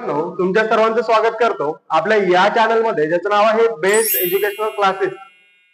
मित्रांनो तुमच्या सर्वांचं स्वागत करतो. आपल्या या चॅनलमध्ये ज्याचं नाव आहे बेस्ट एज्युकेशनल क्लासेस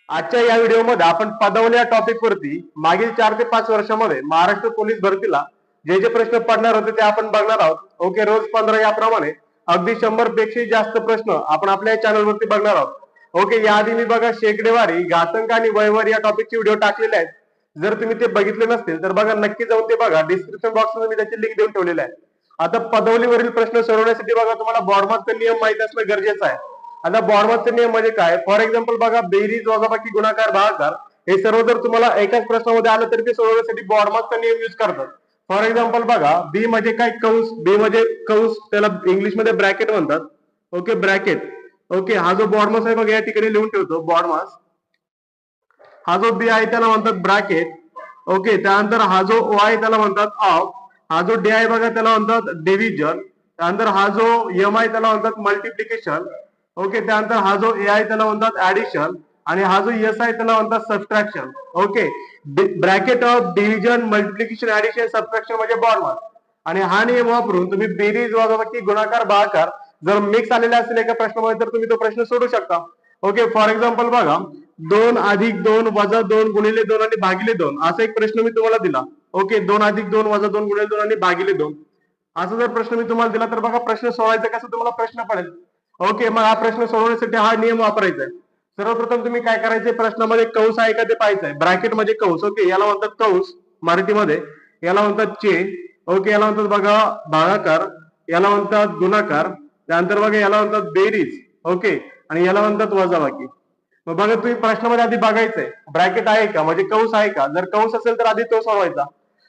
आजच्या या व्हिडिओमध्ये आपण पदवल्या टॉपिक वरती मागील चार ते पाच वर्षामध्ये महाराष्ट्र पोलीस भरतीला जे जे प्रश्न पडणार होते ते आपण बघणार आहोत. ओके रोज पंधरा याप्रमाणे अगदी शंभरपेक्षा जास्त प्रश्न आपण आपल्या या चॅनल वरती बघणार आहोत. ओके याआधी मी बघा शेकडेवारी घातंक आणि वयवारी या टॉपिकचे व्हिडिओ टाकलेले आहेत. जर तुम्ही ते बघितले नसतील तर बघा नक्की जाऊन ते बघा. डिस्क्रिप्शन बॉक्समध्ये मी त्याची लिंक देऊन ठेवलेली आहे. आता पदवलीवरील प्रश्न सोडवण्यासाठी बघा तुम्हाला बॉर्डमार्कचा नियम माहीत असणं गरजेचं आहे. आता बॉर्डमार्कचा नियम म्हणजे काय? फॉर एक्झाम्पल बघा बेरीज वजाबाकी गुणाकार भागाकार हे सर्व जर तुम्हाला एकाच प्रश्नामध्ये आलं तर ते सोडवण्यासाठी बॉर्मातचा नियम युज करतात. फॉर एक्झाम्पल बघा बी म्हणजे काय? कौस. बी म्हणजे कौस. त्याला इंग्लिशमध्ये ब्रॅकेट म्हणतात. Okay bracket. ओके हा जो बॉर्मस आहे बघा या ठिकाणी लिहून ठेवतो बॉर्डमास हा जो बी आहे त्याला म्हणतात ब्रॅकेट. ओके त्यानंतर हा जो ओ आहे त्याला म्हणतात ऑफ. हा जो डी आहे बघा त्याला म्हणतात डिव्हिजन त्यानंतर हा जो एम आय त्याला म्हणतात मल्टिप्लिकेशन ओके त्यानंतर हा जो ए आय त्याला म्हणतात ऍडिशन आणि हा जो एस आय त्याला म्हणतात subtraction okay bracket of division multiplication addition subtraction म्हणजे बॉर्डमास आणि हा नियम वापरून तुम्ही बेरीज वजाबाकी गुणाकार भागाकार जर मिक्स आलेले असेल एका प्रश्नामध्ये तर तुम्ही तो प्रश्न सोडू शकता. ओके फॉर एक्झाम्पल बघा दोन अधिक दोन वजा दोन गुणिले दोन आणि भागिले दोन असा एक प्रश्न मी तुम्हाला दिला. ओके दोन अधिक दोन वजा दोन गुणिले दोन आणि भागिले दोन. असा जर प्रश्न मी तुम्हाला दिला तर बघा प्रश्न सोडवायचा कसं तुम्हाला प्रश्न पडेल. ओके मग हा प्रश्न सोडवण्यासाठी हा नियम वापरायचा आहे. सर्वप्रथम तुम्ही काय करायचे प्रश्नामध्ये कौस आहे का ते पाहायचंय ब्रॅकेट म्हणजे कौस ओके याला म्हणतात कौस मराठीमध्ये. याला म्हणतात चेन ओके याला म्हणतात बघा भागाकार याला म्हणतात गुणाकार त्यानंतर बघा याला म्हणतात बेरीज ओके आणि याला म्हणतात वजाबाकी. मग बघा तुम्ही प्रश्नामध्ये आधी बघायचंय ब्रॅकेट आहे का? म्हणजे कौस आहे का? जर कंस असेल तर आधी तो सोडवायचा.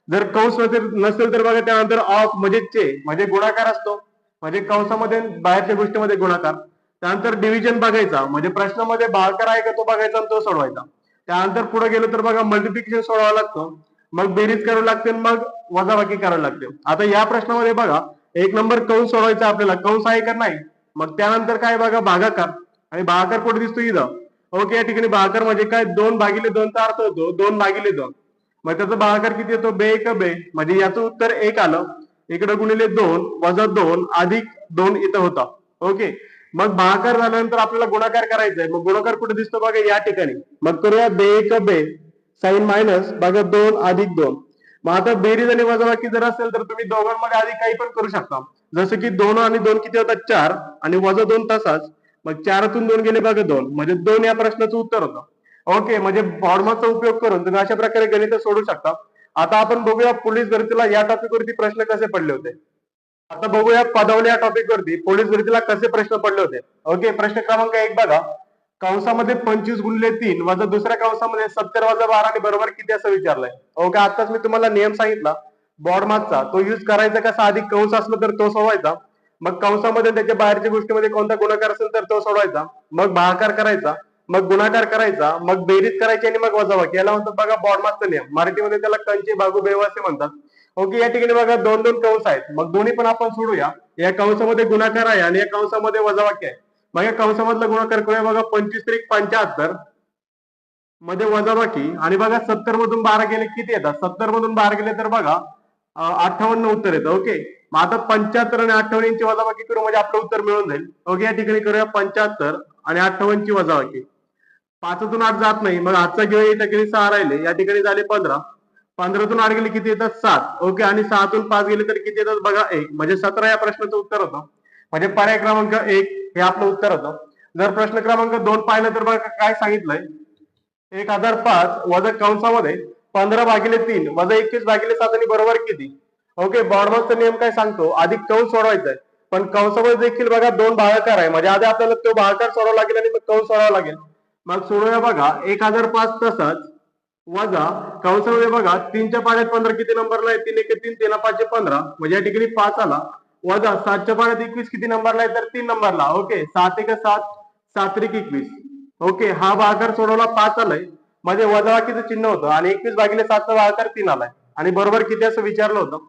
जर कंस नसेल तर बघा त्यानंतर ऑफ म्हणजे चे म्हणजे गुणाकार असतो. म्हणजे कंसामध्ये बाहेरच्या गोष्टीमध्ये गुणाकार. त्यानंतर डिव्हिजन बघायचा म्हणजे प्रश्नामध्ये भागाकार आहे का तो बघायचा आणि तो सोडवायचा. त्यानंतर पुढे गेलो तर बघा मल्टिप्लिकेशन सोडवावं लागतं. मग बेरीज करावी लागते मग वजाबाकी करावी लागते. आता या प्रश्नामध्ये बघा एक नंबर कंस सोडवायचा आपल्याला. कंस आहे का नाही? मग त्यानंतर काय बघा भागाकार. आणि भागाकार कुठे दिसतो इथं? ओके या ठिकाणी भागाकार म्हणजे काय? दोन भागिले दोनचा अर्थ होतो. दोन भागिले दोन. मग त्याचा भागाकार किती येतो? बे एक बे. म्हणजे याचं उत्तर एक आलं. इकडे गुणिले दोन वजा दोन अधिक दोन इथं होता. ओके? मग भागाकार झाल्यानंतर आपल्याला गुणाकार करायचा आहे मग गुणाकार कुठे दिसतो बघा? या ठिकाणी. मग करूया बे एक बे. साईन मायनस बघा दोन अधिक दोन. मग आता बेरीज आणि वजाबाकी जर असेल तर तुम्ही दोघांमध्ये आधी काही पण करू शकता. जसं की दोन आणि दोन किती होतात? चार. आणि वजा दोन तसाच. मग चारातून दोन गेले बघा दोन. म्हणजे दोन या प्रश्नाचं उत्तर होतं. ओके म्हणजे फॉर्माचा उपयोग करून तुम्ही अशा प्रकारे गणित सोडू शकता. आता आपण बघूया पोलीस भरतीला या टॉपिक वरती प्रश्न कसे पडले होते. आता बघूया पदावली या टॉपिक वरती पोलीस भरतीला कसे प्रश्न पडले होते. ओके प्रश्न क्रमांक एक बघा. कंसामध्ये पंचवीस गुणले तीन वजा दुसऱ्या कंसामध्ये सत्तर वजा बारा आणि बरोबर किती असं विचारलंय. ओके आताच मी तुम्हाला नियम सांगितला. बॉर्ड मागचा तो युज करायचा कसा? आधी कंस असला तर तो सोडवायचा. मग कंसामध्ये त्याच्या बाहेरच्या गोष्टीमध्ये कोणता गुणाकार असेल तर तो सोडवायचा. मग भागाकार करायचा. मग गुणाकार करायचा मग बेरीज करायची आणि मग वजाबाकी याला म्हणतात बघा बॉर्डमासचा नियम. मराठीमध्ये त्याला कंचे बागू बेव असे म्हणतात. ओके या ठिकाणी बघा दोन दोन कंस आहेत. मग दोन्ही पण आपण सोडूया. या कंसामध्ये गुणाकार आहे आणि या कंसामध्ये वजाबाकी आहे. मग या कंसामधला गुणाकार करूया. बघा पंचवीस त्रिक पंच्याहत्तर. मध्ये वजाबाकी आणि बघा सत्तर मधून बारा गेले किती येतात? सत्तर मधून बारा गेले तर बघा अठ्ठावन्न उत्तर येतं. ओके? मग आता पंच्याहत्तर आणि अठ्ठावन्न यांची वजाबाकी करू? म्हणजे आपलं उत्तर मिळून जाईल. ओके या ठिकाणी करूया पंच्याहत्तर आणि अठ्ठावन्न ची वजाबाकी पाचातून आठ जात नाही. मग आजचा किंवा या ठिकाणी सहा राहिले. या ठिकाणी झाले पंधरा. पंधरातून आठ गेले किती येतात? सात. ओके आणि सहातून पाच गेले तर किती येतात? बघा एक. म्हणजे सतरा या प्रश्नाचं उत्तर होतं. म्हणजे पर्याय क्रमांक एक हे आपलं उत्तर होतं. जर प्रश्न क्रमांक दोन पाहिलं तर बघा काय सांगितलंय. एक हजार पाच वजा कंसामध्ये पंधरा भागिले तीन वजा एकवीस भागिले सात आणि बरोबर किती? ओके बॉर्डमासचा नियम काय सांगतो? आधी कंस सोडवायचा आहे. पण कंसामध्ये देखील बघा दोन भागाकार आहे. म्हणजे आधी आपल्याला तो भागाकार सोडावा लागेल आणि मग कंस सोडावा लागेल. मग सोडूया बघा एक हजार पाच तसाच. वजा कंसामध्ये बघा तीनच्या पाण्यात पंधरा किती नंबरला आहे? तीन एक तीन तीन पाचशे पंधरा. म्हणजे या ठिकाणी पाच आला. वजा सातच्या पाण्यात एकवीस किती नंबरला आहे? तर तीन नंबरला. ओके सात एक सात सात एक एकवीस. ओके हा भागाकार सोडवला पाच आलाय. म्हणजे वजाबाकीचं चिन्ह होतं. आणि एकवीस भागिले सातचा भागाकार तीन आलाय. आणि बरोबर किती असं विचारलं होतं.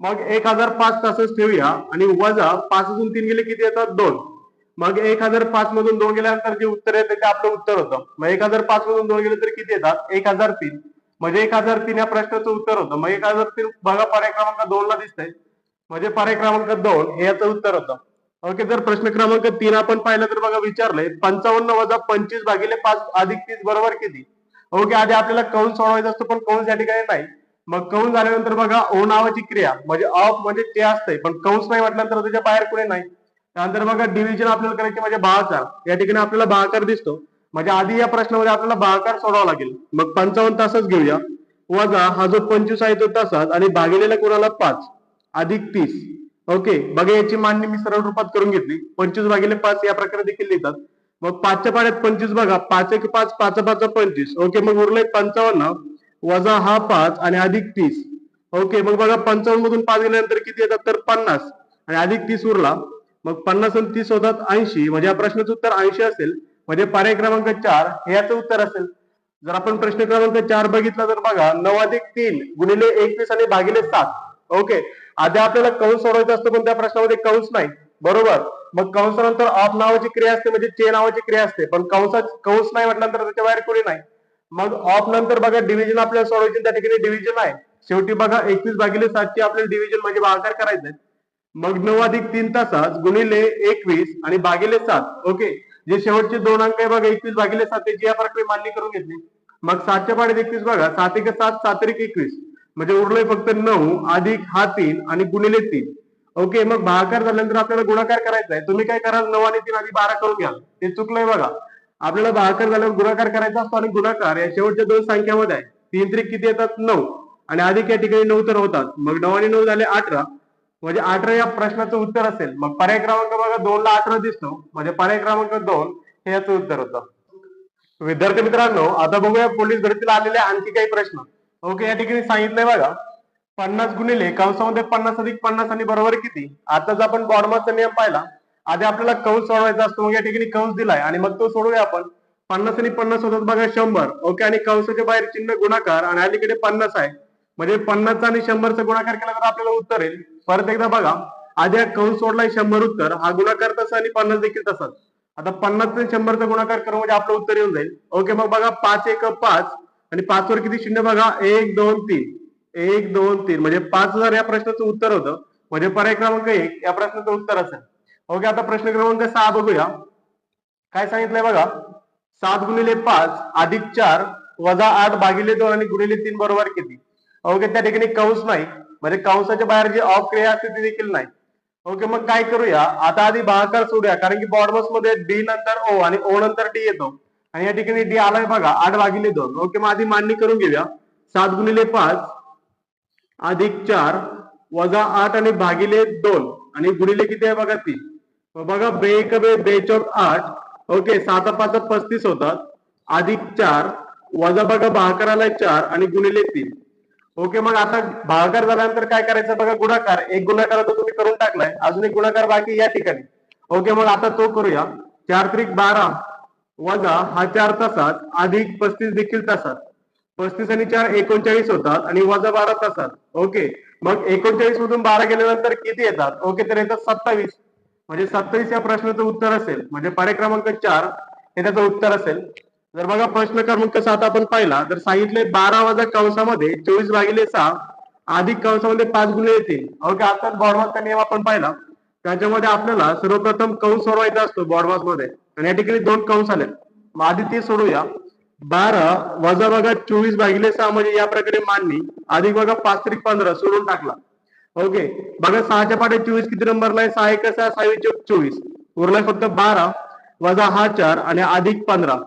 मग एक हजार पाच तसंच ठेवूया. आणि वजा पाचतून तीन गेले किती येतात? दोन. मग एक हजार पाच मधून दोन गेल्यानंतर जे उत्तर येतं ते आपलं उत्तर होतं. मग एक हजार पाच मधून दोन गेले तर किती येतात? एक हजार तीन. म्हणजे एक हजार तीन या प्रश्नाचं उत्तर होतं. मग एक हजार तीन बघा पर्याय क्रमांक दोन ला दिसतंय. म्हणजे पर्याय क्रमांक दोन हे याचं उत्तर होतं. ओके जर प्रश्न क्रमांक तीन आपण पाहिलं तर बघा विचारलंय पंचावन्न वजा पंचवीस भागिले पाच अधिक तीस बरोबर किती? ओके आधी आपल्याला कौन सोडवायचा असतो पण कौन या ठिकाणी नाही. मग कौन झाल्यानंतर बघा ओ नावाची क्रिया म्हणजे ऑफ म्हणजे ते असतंय पण कौंस नाही म्हटल्यानंतर त्याच्या बाहेर कुणी नाही. त्यानंतर बघा डिव्हिजन आपल्याला करायचे म्हणजे भागाकार या ठिकाणी आपल्याला भागाकार दिसतो. म्हणजे आधी या प्रश्नामध्ये आपल्याला भागाकार सोडावा लागेल. मग पंचावन्न तासच घेऊया. वजा हा जो पंचवीस आहे तो तासात आणि भागिलेला कोणाला? पाच. अधिक तीस. ओके. बघा याची मांडणी मी सरळ रूपात करून घेतली. पंचवीस भागिले पाच या प्रकारे देखील लिहितात. मग पाचच्या पाण्यात पंचवीस बघा. पाच एक पाच पाच पाच पंचवीस. ओके मग उरले पंचावन्न. वजा हा पाच आणि अधिक तीस. ओके मग बघा पंचावन्न मधून पाच गेल्यानंतर किती येतात? तर पन्नास. आणि अधिक तीस उरला. मग पन्नास आणि तीस होतात ऐंशी म्हणजे या प्रश्नाचं उत्तर ऐंशी असेल. म्हणजे पर्याय क्रमांक चार हे याचं उत्तर असेल. जर आपण प्रश्न क्रमांक चार बघितला तर बघा नऊ अधिक तीन गुणिले एकवीस आणि भागिले सात. ओके. आधी आपल्याला कंस सोडवायचा असतो पण त्या प्रश्नामध्ये कंस नाही. बरोबर? मग कंसानंतर ऑफ नावाची क्रिया असते म्हणजे चे नावाची क्रिया असते. पण कंसा कंस नाही म्हटल्यानंतर त्याच्या बाहेर कोणी नाही. मग ऑफ नंतर बघा डिव्हिजन आपल्याला सोडवायची त्या ठिकाणी डिव्हिजन आहे. शेवटी बघा एकवीस भागिले सातची आपल्याला डिव्हिजन म्हणजे भागाकार करायचं मग नऊ अधिक तीन तासात गुणिले एकवीस आणि भागिले सात. ओके. जे शेवटचे दोन अंक आहे बघा एकवीस भागिले सात जी या प्रकारे मान्य करून घेतली. मग सातच्या पाड्यात एकवीस बघा सात एक सात सात एक एकवीस. म्हणजे उरलंय फक्त नऊ अधिक हा तीन आणि गुणिले तीन. ओके मग भागाकार झाल्यानंतर आपल्याला गुणाकार करायचा आहे. तुम्ही काय कराल? नऊ आणि तीन आधी बारा करून घ्याल. ते चुकलंय बघा. आपल्याला भागाकार झाल्यावर गुणाकार करायचा असतो आणि गुणाकार या शेवटच्या दोन संख्यामध्ये आहे. तीन त्रिक किती येतात? नऊ. आणि अधिक या ठिकाणी नऊ तर होतात. मग नऊ आणि नऊ झाले अठरा. म्हणजे अठरा या प्रश्नाचं उत्तर असेल. मग पर्याय क्रमांक बघा दोन ला अठरा दिसतो. म्हणजे पर्याय क्रमांक दोन हे याचं उत्तर होतं. विद्यार्थी मित्रांनो आता बघूया पोलीस भरतीला आलेले आणखी काही प्रश्न. ओके या ठिकाणी सांगितलंय बघा पन्नास गुणिले कंसामध्ये पन्नास अधिक पन्नास आणि बरोबर किती? आताच आपण बॉडमाचा नियम पाहिला आधी आपल्याला कंस सोडवायचा असतो मग या ठिकाणी कंस दिलाय आणि मग तो सोडूया आपण. पन्नास आणि पन्नास होतात बघा शंभर. ओके आणि कंसाच्या बाहेर चिन्ह गुणाकार आणि अलीकडे पन्नास आहे. म्हणजे पन्नासचा आणि शंभरचा गुणाकार केला तर आपल्याला उत्तर येईल. परत एकदा बघा. आधी हा कंस सोडलाय शंभर उत्तर. हा गुणाकार तसा आणि पन्नास देखील तसाच. आता पन्नास आणि शंभरचा गुणाकार करू म्हणजे आपलं उत्तर येऊन जाईल. ओके मग बघा पाच एक पाच आणि पाच वर किती शून्य बघा. एक दोन तीन. एक दोन तीन. म्हणजे पाच हजार या प्रश्नाचं उत्तर होतं. म्हणजे पर्याय क्रमांक एक. या प्रश्नाचं उत्तर असेल. ओके आता प्रश्न क्रमांक सहा बघूया. काय सांगितलंय बघा? सात गुणिले पाच अधिक चार वजा आठ भागिले दोन आणि गुणिले तीन बरोबर किती? ओके त्या ठिकाणी कंस नाही. म्हणजे कंसाच्या बाहेर जी ऑफ क्रिया असते ती देखील नाही. ओके मग काय करूया? आता आधी भागाकार सोडूया कारण की बॉर्डमसमध्ये डी नंतर ओ आणि ओ नंतर डी येतो. आणि या ठिकाणी डी आलाय बघा आठ भागिले दोन. ओके मग आधी मांडणी करून घेऊया. सात गुणिले पाच अधिक चार वजा आठ आणि भागिले दोन. आणि गुणिले किती आहे बघा तीन. बघा बे एक बे बेचौक आठ. ओके सात पाच पस्तीस होतात. अधिक चार वजा बघा भागाकार आलाय चार आणि गुणिले तीन. ओके मग आता भागाकार झाल्यानंतर काय करायचं? बघा गुणाकार. एक गुणाकार तो तुम्ही करून टाकलाय. अजून एक गुणाकार बाकी या ठिकाणी. ओके मग आता तो करूया. चार त्रिक बारा वजा हा चार तासात अधिक पस्तीस देखील तासात पस्तीस आणि चार एकोणचाळीस होतात आणि वजा बारा तासात ओके मग एकोणचाळीस मधून बारा गेल्यानंतर किती येतात? ओके तर येतात सत्तावीस. म्हणजे सत्तावीस या प्रश्नाचं उत्तर असेल. म्हणजे पर्याय क्रमांक चार हे त्याचं उत्तर असेल. जर बघा प्रश्न क्रमांक सात आपण पाहिला तर सांगितले बारा वजा कंसामध्ये चोवीस भागिले सहा अधिक कंसामध्ये पाच गुन्हे येतील ओके आता बॉडमासचा नियम आपण पाहिला. त्याच्यामध्ये आपल्याला सर्वप्रथम कंस सोडवायचा असतो बॉडमासमध्ये आणि या ठिकाणी दोन कंस आले मग आधी ते सोडूया. बारा वजा बघा चोवीस भागिले सहा म्हणजे या प्रकारे मांडणी अधिक बघा पाच त्रिक पंधरा सोडून टाकला. ओके बघा सहाच्या पाठी चोवीस किती नंबरला आहे? सहा एक सहा सहा चोवीस. उरलाय फक्त बारा वजा हा चार आणि अधिक पंधरा.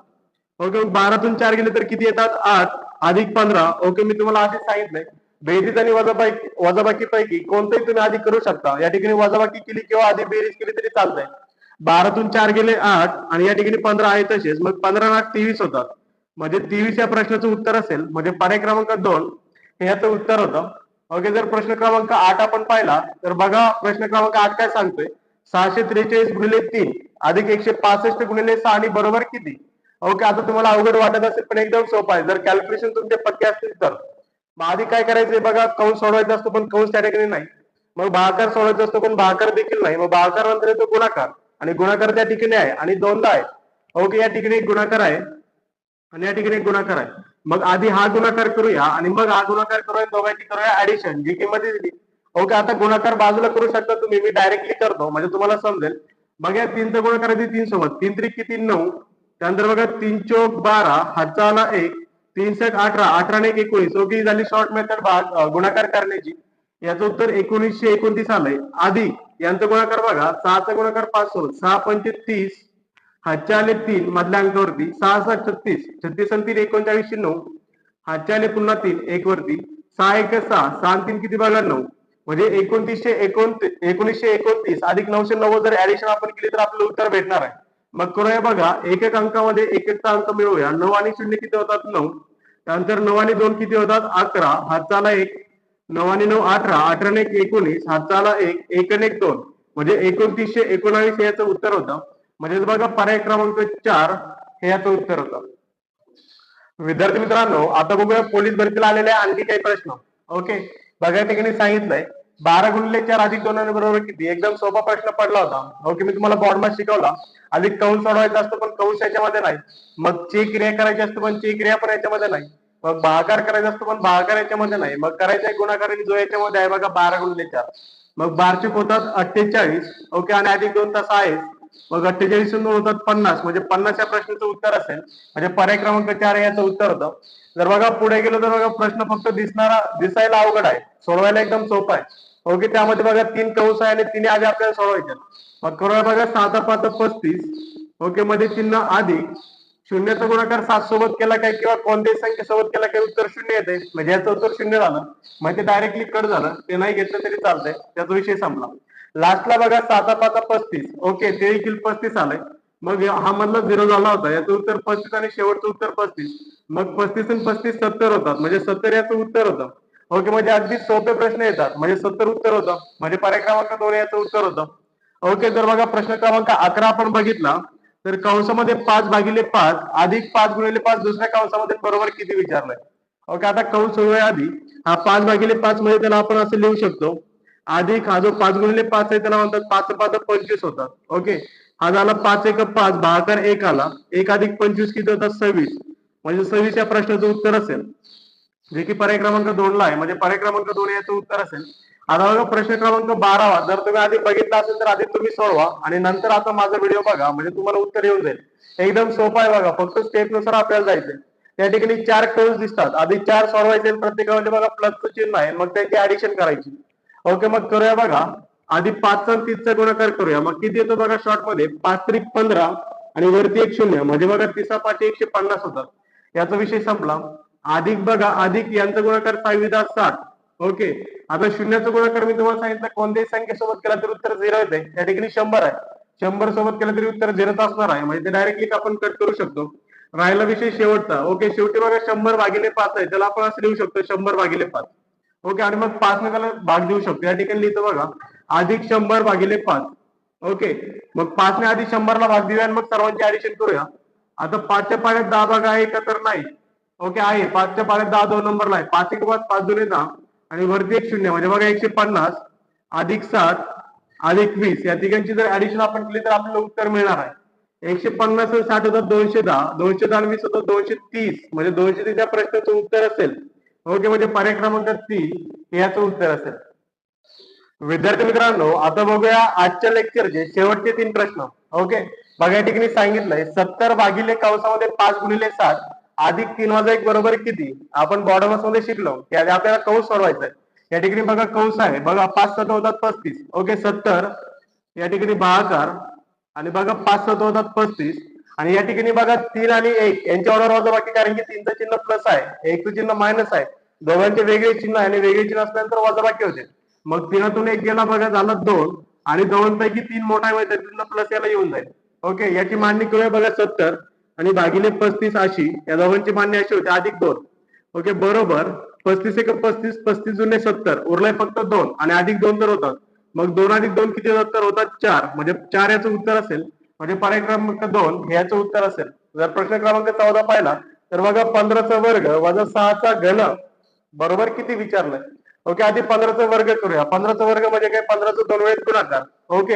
ओके मग बारातून चार गेले तर किती येतात? आठ. अधिक पंधरा. ओके मी तुम्हाला आधीच सांगितलंय. बेरीज आणि वजाबाकी वजाबाकी पैकी कोणतंही तुम्ही आधी करू शकता. या ठिकाणी वजाबाकी केली किंवा आधी बेरीज केली तरी चालतंय. बारातून चार गेले आठ आणि या ठिकाणी पंधरा आहे तसेच. मग पंधरा आठ तेवीस होतात. म्हणजे तेवीस या प्रश्नाचं उत्तर असेल. म्हणजे पर्याय क्रमांक दोन हे याचं उत्तर होतं. ओके जर प्रश्न क्रमांक आठ आपण पाहिला तर बघा प्रश्न क्रमांक आठ काय सांगतोय? सहाशे त्रेचाळीस गुणिले तीन. अधिक एकशे पासष्ट गुणिले सहा आणि बरोबर किती? हो ओके आता तुम्हाला अवघड वाटत असेल पण एकदम सोपं आहे. जर कॅल्क्युलेशन तुमचे पक्के असतील तर. मग आधी काय करायचंय बघा कंस सोडवायचा असतो पण कंस त्या ठिकाणी नाही. मग भाकार सोडवायचा असतो पण भाकार देखील नाही. मग भाकार नंतर येतो गुणाकार. आणि गुणाकार त्या ठिकाणी आहे. आणि दोनदा आहे. हो ओके या ठिकाणी एक गुणाकार आहे. आणि या ठिकाणी एक गुणाकार आहे. मग आधी हा गुणाकार करूया. आणि मग हा गुणाकार करूया दोघांची करूया ऍडिशन जी किंमत दिली. हो ओके आता गुणाकार बाजूला करू शकता तुम्ही. मी डायरेक्टली करतो. म्हणजे तुम्हाला समजेल. बघा तीनचा गुणाकार आधी तीन सोबत. तीन त्रिक किती? नऊ. त्यानंतर बघा तीन चौक बारा हातचा एक तीन सेट अठरा अठराने एक एकोणीस. ओके झाली शॉर्ट मेथड भाग गुणाकार करण्याची. याचं उत्तर एकोणीसशे एकोणतीस आलंय. आधी यांचा गुणाकार बघा सहाचा गुणाकार पाच सोबत सहा पंचे तीस हातच्या आले तीन मधल्या अंकावरती सहा सहा छत्तीस. छत्तीस आणि तीन एकोणचाळीसशे नऊ. हातच्या आले पुन्हा तीन एक वरती सहा एक सहा. सहा तीन किती भागला नऊ. म्हणजे एकोणतीसशे एकोणतीस एकोणीसशे एकोणतीस. अधिक नऊशे नव्वद जर ऍडिशन आपण केली तर आपलं उत्तर भेटणार आहे. मग करूया बघा एक एक अंकामध्ये एक एकचा अंक मिळवूया. नऊ आणि शून्य किती होतात? नऊ. त्यानंतर नऊ आणि दोन किती होतात? अकरा. हातचा एक. नऊ आणि नऊ अठरा. अठरा आणि एक एकोणीस. हातचा एक एक आणि एक दोन. म्हणजे एकोणतीसशे एकोणावीस हे याचं उत्तर होतं. म्हणजे बघा पर्याय क्रमांक चार हे याचं उत्तर होतं. विद्यार्थी मित्रांनो आता बघूया पोलीस भरतीला आलेले आणखी काही प्रश्न. ओके? बघा ठिकाणी सांगितलंय. बारा गुणिले चार अधिक दोन बरोबर किती? एकदम सोपा प्रश्न पडला होता. हो ओके मी तुम्हाला बोर्ड शिकवला. अधिक कौन सोडवायचा असतो पण कौश याच्यामध्ये नाही. मग ची क्रिया करायची असते पण ची क्रिया पण याच्यामध्ये नाही. मग भागाकार करायचा असतो पण भागाकार याच्यामध्ये नाही. मग करायचा गुणाकार जो याच्यामध्ये आहे बघा बारा गुणिले चार. मग बारचे होतात अठ्ठेचाळीस. ओके आणि अधिक दोन तास आहे. मग अठ्ठेचाळीस होतात पन्नास. म्हणजे पन्नास या प्रश्नाचं उत्तर असेल. म्हणजे पर्याय क्रमांक चार याचं उत्तर होतं. जर बघा पुढे गेलो तर बघा प्रश्न फक्त दिसणारा दिसायला अवघड आहे. सोडवायला एकदम सोपा आहे. हो ओके त्यामध्ये बघा तीन कौस आहे आणि तिन्ही आधी आपल्याला सोडवायचे. मग करोडा बघा सात पाच पस्तीस. हो ओके मध्ये चिन्ह अधिक शून्याचा गुणाकार सात सोबत केला काय किंवा कोणत्याही संख्येसोबत केला काय उत्तर शून्य येते म्हणजे याचं उत्तर शून्य झालं. म्हणजे ते डायरेक्टली कट झालं. ते नाही घेतलं तरी चालतंय. त्याचा विषय संपला. लास्टला बघा साता पाच पस्तीस. ओके ते देखील पस्तीस आलंय. मग हा मधला झिरो झाला होता. याचं उत्तर पस्तीस आणि शेवटचं उत्तर पस्तीस. मग पस्तीस आणि पस्तीस सत्तर होतात. म्हणजे सत्तर याचं उत्तर होतं. ओके म्हणजे अगदी सोपे प्रश्न येतात. म्हणजे सत्तर उत्तर होतं. म्हणजे पर्याय क्रमांक दोन याचं उत्तर होतं. ओके तर बघा प्रश्न क्रमांक अकरा आपण बघितला. तर कंसामध्ये पाच भागिले पाच अधिक पाच गुणिले पाच दुसऱ्या कंसामध्ये बरोबर किती विचारलंय? ओके आता कंस सोडूया आधी. हा पाच भागिले पाच मध्ये त्याला आपण असं लिहू शकतो. अधिक हा जो पाच गुणिले पाच आहे त्याला म्हणतात पाच पाच पंचवीस होतात. ओके हा झाला पाच एक पाच भागाकार एक आला. एक अधिक पंचवीस किती होतात? सव्वीस. म्हणजे सव्वीस या प्रश्नाचं उत्तर असेल. जे की पर्याय क्रमांक दोन ला आहे. म्हणजे पर्याय क्रमांक दोन याचं उत्तर असेल. आता बघा प्रश्न क्रमांक बारावा. जर तुम्ही आधी बघितला असेल तर आधी तुम्ही सोडवा आणि नंतर आता माझा व्हिडिओ बघा. म्हणजे तुम्हाला उत्तर येऊन जाईल. एकदम सोपा आहे बघा. फक्त स्टेपनुसार आपल्याला जायचंय. त्या ठिकाणी चार टर्म्स दिसतात. आधी चार सोडवायचे आणि प्रत्येकामध्ये बघा प्लसचं चिन्ह आहे. मग त्याची ऍडिशन करायची. ओके मग करूया बघा. आधी पाच आणि तीसचा गुणाकार करूया. मग किती येतो बघा शॉर्टमध्ये? पाच त्रिक पंधरा आणि वरती एक शून्य. म्हणजे बघा तिसा पाठी एकशे पन्नास होतात. याचा विषय संपला. अधिक बघा अधिक यांचा गुणाकार सहावी सात ओके आता शून्याचा गुणाकार मी तुम्हाला सांगितलं कोणत्याही संख्येसोबत केला तर उत्तर झिरो येते. त्या ठिकाणी शंभर आहे. शंभर सोबत केलं तरी उत्तर झिरोच असणार आहे. म्हणजे ते डायरेक्टली आपण कट करू शकतो. राहिला विषय शेवटचा. ओके शेवटी बघा शंभर भागिले पाच आहे. त्याला आपण असं लिहू शकतो शंभर भागिले पाच. ओके आणि मग पाच ने त्याला भाग देऊ शकतो. या ठिकाणी लिहितो बघा अधिक शंभर भागिले पाच. ओके मग पाच ने आधी शंभरला भाग देऊया आणि मग सर्वांची ऍडिशन करूया. आता पाचच्या पाण्यात दहा भाग आहे का तर नाही. ओके आहे पाचच्या पाण्यात दहा दोन नंबरला आहे. पाच एक पाच पाच दोन दहा आणि वरती एक शून्य. म्हणजे बघा एकशे पन्नास अधिक सात अधिक वीस. या तिघांची जर ऍडिशन आपण केली तर आपल्याला उत्तर मिळणार आहे. एकशे पन्नास साठ होतात दोनशे दहा. दोनशे दहा वीस होतात दोनशे तीस. म्हणजे दोनशे तीस या प्रश्नाचं उत्तर असेल. ओके म्हणजे पर्याय क्रमांक तीन याचं उत्तर असेल. विद्यार्थी मित्रांनो आता बघूया आजच्या लेक्चरचे शेवटचे तीन प्रश्न. ओके? बघा या ठिकाणी सांगितलंय सत्तर भागिले कंसामध्ये पाच गुणिले सात अधिक तीन वाजा एक बरोबर किती? आपण बॉडमसमध्ये शिकलो. की आधी आपल्याला कौश सोडवायचा आहे. या ठिकाणी बघा कौश आहे. बघा पाच सत होतात पस्तीस. ओके सत्तर. या ठिकाणी भागाकार आणि बघा पाच सत होतात पस्तीस. आणि या ठिकाणी बघा तीन आणि एक. यांच्याबरोबर वजाबाकी कारण की तीनचं चिन्ह प्लस आहे. एकचं चिन्ह मायनस आहे. दोघांचे वेगळे चिन्ह आहे आणि वेगळे चिन्ह असल्यानंतर वजाबाकी होते. मग तिनातून एक गेला बघा झालं दोन. आणि दोन पैकी तीन मोठा आहे म्हणजे प्लस याला येऊन जाईल. ओके याची मांडणी करूया बघा सत्तर. आणि भागिले पस्तीस अशी या दोघांची मान्य अशी होती अधिक दोन. ओके बरोबर. पस्तीस एक पस्तीस पस्तीस जुने सत्तर. उरलाय फक्त दोन. आणि अधिक दोन तर होतात. मग दोन अधिक दोन किती सत्तर? तर होतात चार. म्हणजे चार याचं उत्तर असेल. म्हणजे पर्याय क्रमांक दोन याचं उत्तर असेल. जर प्रश्न क्रमांक चौदा पाहिला तर बघा पंधराचा वर्ग वजा सहाचा घन. बरोबर किती विचारलंय? ओके आधी पंधराचा वर्ग करूया. पंधराचा वर्ग म्हणजे काय? पंधराचा दोन वेळेस गुणाकार. ओके.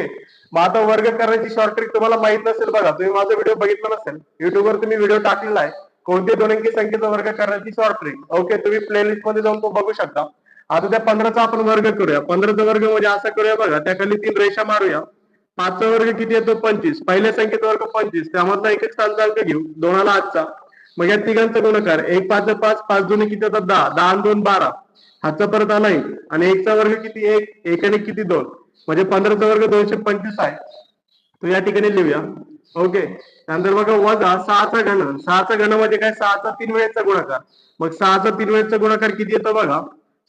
मग आता वर्ग करण्याची शॉर्ट ट्रिक तुम्हाला माहीत नसेल बघा. तुम्ही माझा व्हिडिओ बघितला नसेल. युट्यूबवर तुम्ही व्हिडिओ टाकलेला आहे. कोणत्या दोन अंकी संख्येचा वर्ग करण्याची शॉर्ट ट्रिक ओके तुम्ही प्लेलिस्टमध्ये जाऊन तो बघू शकता. आता त्या पंधराचा आपण वर्ग करूया. पंधराचा वर्ग म्हणजे असा करूया बघा. त्या खाली तीन रेषा मारूया. पाचचा वर्ग किती येतो? पंचवीस. पहिल्या संख्येचा वर्ग पंचवीस. त्यामधला एक एक स्थानचा अंक घेऊ. दोनाला आजचा मग या तिघांचा गुणाकार. एक पाच पाच पाच दोन किती होतात दहा. दहा दोन बारा. हातचा परत आला एक आणि एकचा वर्ग किती? एक. एक आणि किती? दोन. म्हणजे पंधराचा वर्ग दोनशे पंचवीस आहे. तो या ठिकाणी लिहूया. ओके. त्यानंतर बघा वजा सहाचा घन. सहाचा घन म्हणजे काय? सहाचा तीन वेळेचा गुणाकार. मग सहाचा तीन वेळेचा गुणाकार किती येतो बघा?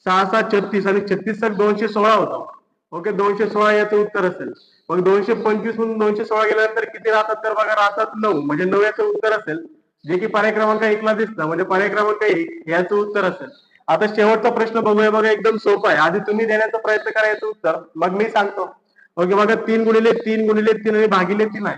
सहा सहा छत्तीस आणि छत्तीस तर दोनशे सोळा होता. ओके दोनशे सोळा याचं उत्तर असेल. मग दोनशे पंचवीस म्हणून दोनशे सोळा गेल्यानंतर किती राहतात? तर बघा राहतात नऊ. म्हणजे नऊ याचं उत्तर असेल. जे की पर्याय क्रमांक एकला दिसतं म्हणजे पर्याय क्रमांक एक. याचं उत्तर असेल. आता शेवटचा प्रश्न बघूया. बघा एकदम सोपा आहे. आधी तुम्ही देण्याचा प्रयत्न करायचं उत्तर. मग मी सांगतो. ओके बघा तीन गुणिले तीन गुणिले तीन आणि भागिले तीन आहे.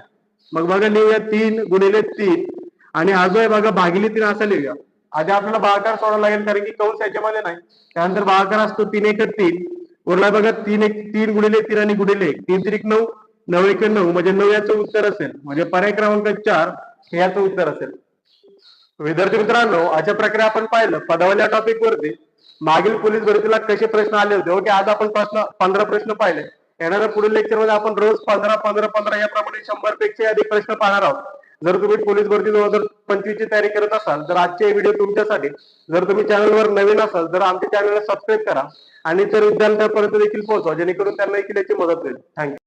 मग बघा लिहूया. तीन गुणिले तीन आणि हा जो आहे बघा भागिले तीन असं लिहूया. आधी आपल्याला भागाकार सोडावा लागेल कारण की कौश याच्यामध्ये नाही. त्यानंतर भागाकार असतो तीन एक तीन. उरला बघा तीन एक तीन गुणिले तीन आणि गुणिले एक. तीन त्रिक नऊ नऊ एक नऊ. म्हणजे नऊ याचं उत्तर असेल. म्हणजे पर्याय क्रमांक चार हे याचं उत्तर असेल. विद्यार्थी मित्रांनो अशा प्रकारे आपण पाहिलं पदावल्या टॉपिक वरती मागील पोलीस भरतीला कसे प्रश्न आले होते? ओके आज आपण प्रश्न पंधरा प्रश्न पाहिले. येणाऱ्या पुढील लेक्चरमध्ये आपण रोज पंधरा पंधरा पंधरा याप्रमाणे शंभरपेक्षा अधिक प्रश्न पाहणार आहोत. जर तुम्ही पोलीस भरती दोन हजार पंचवीसची तयारी करत असाल तर आजचे व्हिडिओ तुमच्यासाठी. जर तुम्ही चॅनलवर नवीन असाल तर आमच्या चॅनलला सबस्क्राईब करा आणि तर विद्यार्थ्यांपर्यंत देखील पोहोचवा जेणेकरून त्यांना देखील याची मदत होईल थँक्यू